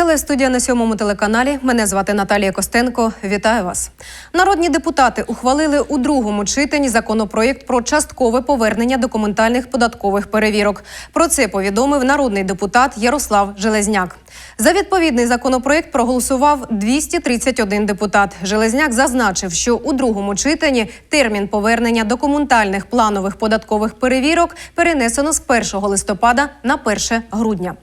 Телестудія на сьомому телеканалі. Мене звати Наталія Костенко. Вітаю вас. Народні депутати ухвалили у другому читанні законопроєкт про часткове повернення документальних податкових перевірок. Про це повідомив народний депутат Ярослав Железняк. За відповідний законопроєкт проголосував 231 депутат. Железняк зазначив, що у другому читанні термін повернення документальних планових податкових перевірок перенесено з 1 листопада на 1 грудня.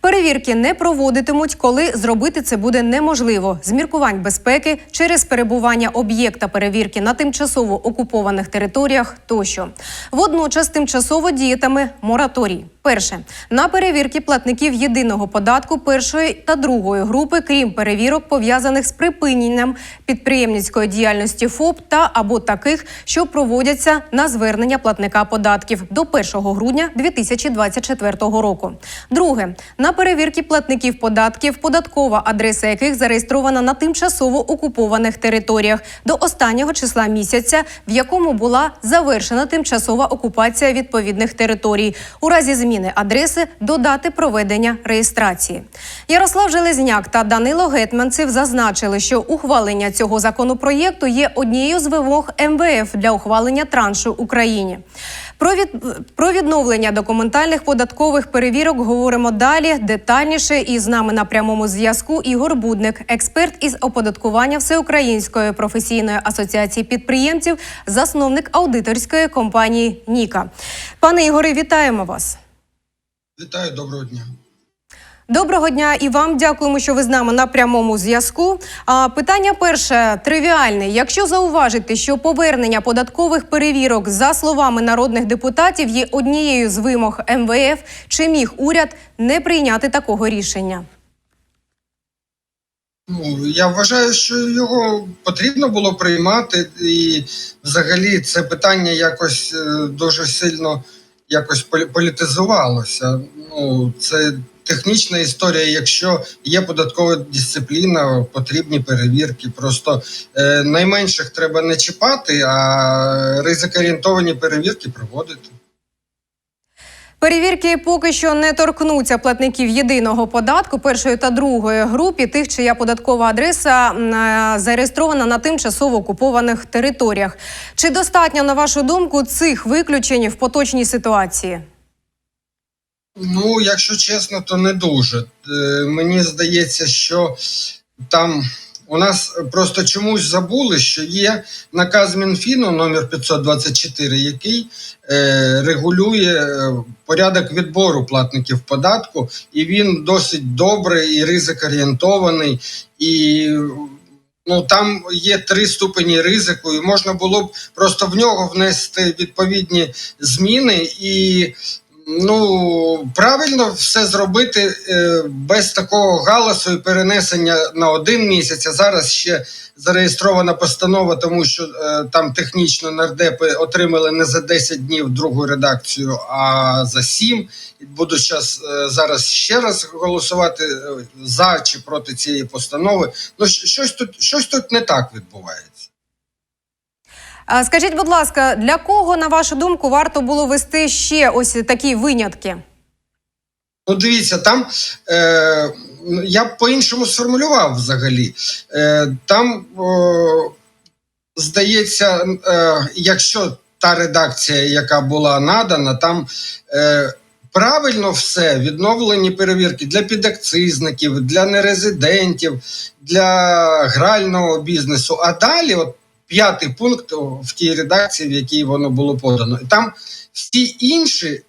Перевірки не проводитимуть, коли зробити це буде неможливо з міркувань безпеки через перебування об'єкта перевірки на тимчасово окупованих територіях тощо. Водночас тимчасово діятиме мораторій. Перше на перевірки платників єдиного податку першої та другої групи, крім перевірок, пов'язаних з припиненням підприємницької діяльності ФОП та або таких, що проводяться на звернення платника податків до 1 грудня 2024 року. Друге на перевірки платників податків, податкова адреса яких зареєстрована на тимчасово окупованих територіях до останнього числа місяця, в якому була завершена тимчасова окупація відповідних територій. У разі зміни адреси до дати проведення реєстрації. Ярослав Железняк та Данило Гетманцев зазначили, що ухвалення цього законопроєкту є однією з вимог МВФ для ухвалення траншу Україні. Про, від... про відновлення документальних податкових перевірок говоримо далі детальніше. І з нами на прямому зв'язку Ігор Будник, експерт із оподаткування Всеукраїнської професійної асоціації підприємців, засновник аудиторської компанії Ніка. Пане Ігоре, вітаємо вас. Вітаю, доброго дня. Доброго дня і вам дякуємо, що ви з нами на прямому зв'язку. А питання перше тривіальне. Якщо зауважити, що повернення податкових перевірок за словами народних депутатів є однією з вимог МВФ, чи міг уряд не прийняти такого рішення? Ну я вважаю, що його потрібно було приймати, і взагалі це питання якось е, дуже сильно якось полі- політизувалося. Ну це технічна історія. Якщо є податкова дисципліна, потрібні перевірки. Просто е, найменших треба не чіпати, а ризикорієнтовані перевірки проводити. Перевірки поки що не торкнуться платників єдиного податку першої та другої групі, тих, чия податкова адреса е, зареєстрована на тимчасово окупованих територіях. Чи достатньо, на вашу думку, цих виключень в поточній ситуації? Ну, якщо чесно, то не дуже. Е, Мені здається, що там у нас просто чомусь забули, що є наказ Мінфіну номер 524, який е, регулює е, порядок відбору платників податку, і він досить добрий і ризикорієнтований. І ну там є три ступені ризику, і можна було б просто в нього внести відповідні зміни і. Ну правильно все зробити е, без такого галасу і перенесення на один місяць. А зараз ще зареєстрована постанова, тому що е, там технічно нардепи отримали не за 10 днів другу редакцію, а за 7. Буду щас, е, зараз ще раз голосувати за чи проти цієї постанови. Ну щось тут щось тут не так відбувається. Скажіть, будь ласка, для кого, на вашу думку, варто було вести ще ось такі винятки? Ну, дивіться, там е, я по-іншому сформулював взагалі. Е, там, о, здається, е, якщо та редакція, яка була надана, там е, правильно все, відновлені перевірки для підакцизників, для нерезидентів, для грального бізнесу. А далі, от п'ятий пункт в тій редакції, в якій воно було подано. Там всі інші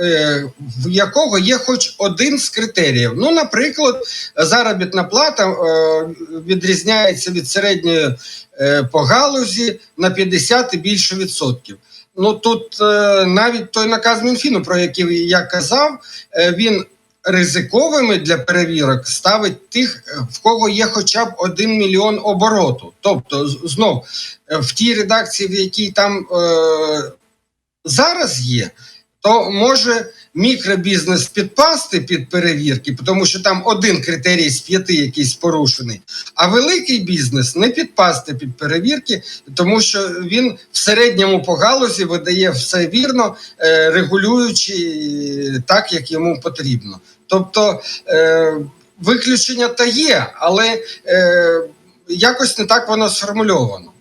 е, в якого є хоч один з критеріїв. Ну, наприклад, заробітна плата е, відрізняється від середньої е, по галузі на 50 і більше відсотків. Ну тут навіть той наказ Мінфіну, про який я казав, він ризиковими для перевірок ставить тих, е, в кого є хоча б 1 мільйон обороту. Тобто, знов е, в тій редакції, в якій там е, зараз є, то може мікробізнес підпасти під перевірки, тому що там один критерій з п'яти якийсь порушений, а великий бізнес не підпасти під перевірки, тому що він в середньому по галузі видає все вірно, е, регулюючи так, як йому потрібно. Тобто е, виключення та є, але е, якось не так воно сформульовано.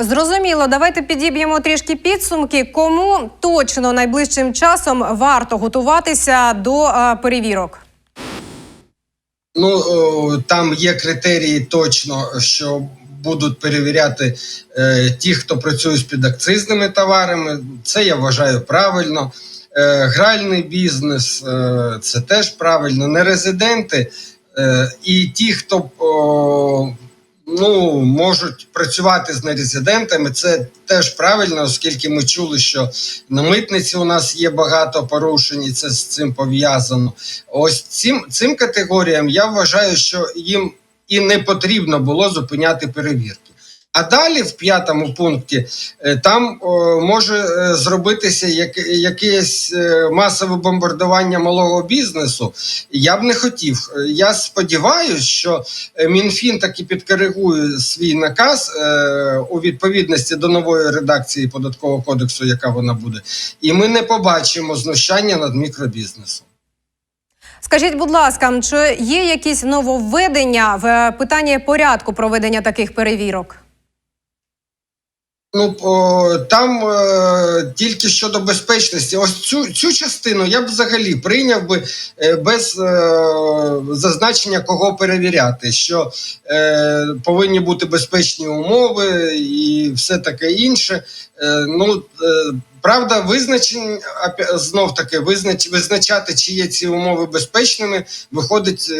Зрозуміло, давайте підіб'ємо трішки підсумки. Кому точно найближчим часом варто готуватися до е, перевірок? Ну там є критерії точно, що будуть перевіряти е, ті, хто працює з підакцизними товарами. Це я вважаю правильно. Е, гральний бізнес е, це теж правильно. Нерезиденти е, і ті, хто о, ну, можуть працювати з нерезидентами, це теж правильно, оскільки ми чули, що на митниці у нас є багато порушень, і це з цим пов'язано. Ось цим, цим категоріям я вважаю, що їм і не потрібно було зупиняти перевірки. А далі, в п'ятому пункті, е, там о, може е, зробитися як, якесь е, масове бомбардування малого бізнесу. Я б не хотів. Е, Я сподіваюся, що е, МінФін таки підкоригує свій наказ е, у відповідності до нової редакції податкового кодексу, яка вона буде, і ми не побачимо знущання над мікробізнесом. Скажіть, будь ласка, чи є якісь нововведення в питанні порядку проведення таких перевірок? Ну там е, тільки щодо безпечності, ось цю, цю частину я б взагалі прийняв би е, без е, зазначення, кого перевіряти, що повинні бути безпечні умови і все таке інше. Ну правда, визначень знов таки визнач, визначати, чи є ці умови безпечними, виходить,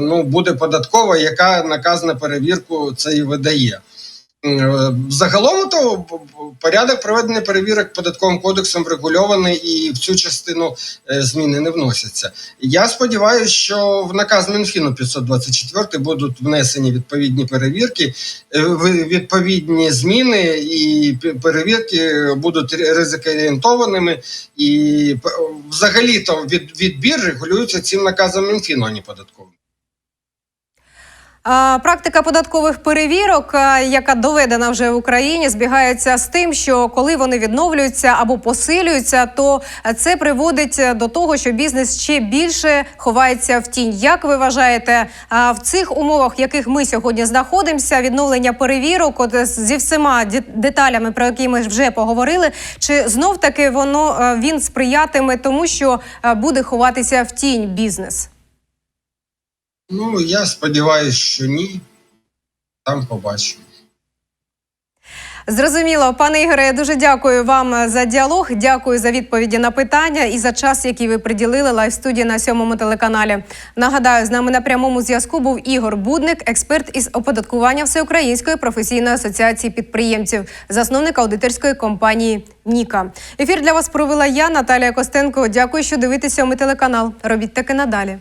ну буде податкова, яка наказ на перевірку це і видає. Е, Загалом то порядок проведення перевірок податковим кодексом врегульований і в цю частину е, зміни не вносяться. Я сподіваюся, що в наказ Мінфіну 524 будуть внесені відповідні перевірки, е, відповідні зміни, і перевірки будуть ри- ризикоорієнтованими. І п- взагалі-то відбір регулюється цим наказом Мінфіну, а не податковим. Практика податкових перевірок, яка доведена вже в Україні, збігається з тим, що коли вони відновлюються або посилюються, то це приводить до того, що бізнес ще більше ховається в тінь. Як ви вважаєте, в цих умовах, в яких ми сьогодні знаходимося, відновлення перевірок, от зі всіма деталями, про які ми вже поговорили, чи знов таки воно він сприятиме тому, що буде ховатися в тінь бізнес? Ну, я сподіваюся, що ні. Там побачимо. Зрозуміло, пане Ігоре, я дуже дякую вам за діалог. Дякую за відповіді на питання і за час, який ви приділили лайв студії на сьомому телеканалі. Нагадаю, з нами на прямому зв'язку був Ігор Будник, експерт із оподаткування Всеукраїнської професійної асоціації підприємців, засновник аудиторської компанії Ніка. Ефір для вас провела я, Наталія Костенко. Дякую, що дивитеся сьомий телеканал. Робіть таки надалі.